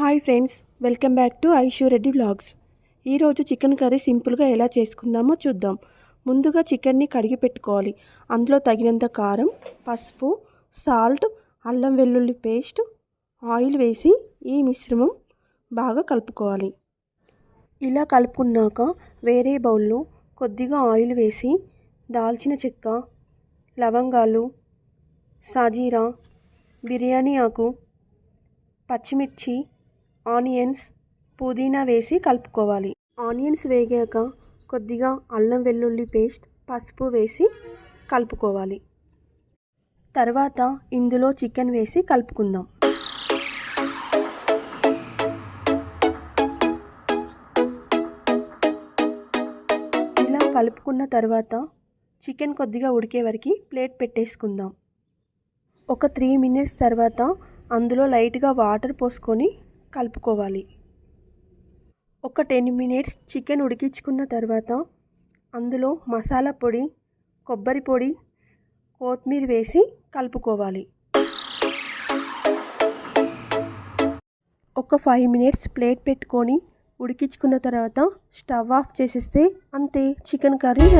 Hi friends welcome back to Aishu Reddy blogs ఈరోజు chicken curry సింపుల్గా ఎలా చేసుకుందామో చూద్దాం. ముందుగా చికెన్ని కడిగి పెట్టుకోవాలి. అందులో తగినంత కారం పసుపు సాల్ట్ అల్లం వెల్లుల్లి పేస్ట్ ఆయిల్ వేసి ఈ మిశ్రమం బాగా కలుపుకోవాలి. ఇలా కలుపుకున్నాక వేరే బౌల్లో కొద్దిగా ఆయిల్ వేసి దాల్చిన చెక్క లవంగాలు సాజీరా బిర్యానీ ఆకు పచ్చిమిర్చి ఆనియన్స్ పుదీనా వేసి కలుపుకోవాలి. ఆనియన్స్ వేగాక కొద్దిగా అల్లం వెల్లుల్లి పేస్ట్ పసుపు వేసి కలుపుకోవాలి. తర్వాత ఇందులో చికెన్ వేసి కలుపుకుందాం. ఇలా కలుపుకున్న తర్వాత చికెన్ కొద్దిగా ఉడికే వరకు ప్లేట్ పెట్టేసుకుందాం. ఒక త్రీ మినిట్స్ తర్వాత అందులో లైట్గా వాటర్ పోసుకొని కలుపుకోవాలి. ఒక టెన్ మినిట్స్ చికెన్ ఉడికించుకున్న తర్వాత అందులో మసాలా పొడి కొబ్బరి పొడి కొత్తిమీర వేసి కలుపుకోవాలి. ఒక ఫైవ్ మినిట్స్ ప్లేట్ పెట్టుకొని ఉడికించుకున్న తర్వాత స్టవ్ ఆఫ్ చేసేస్తే అంతే చికెన్ కర్రీ రెడీ.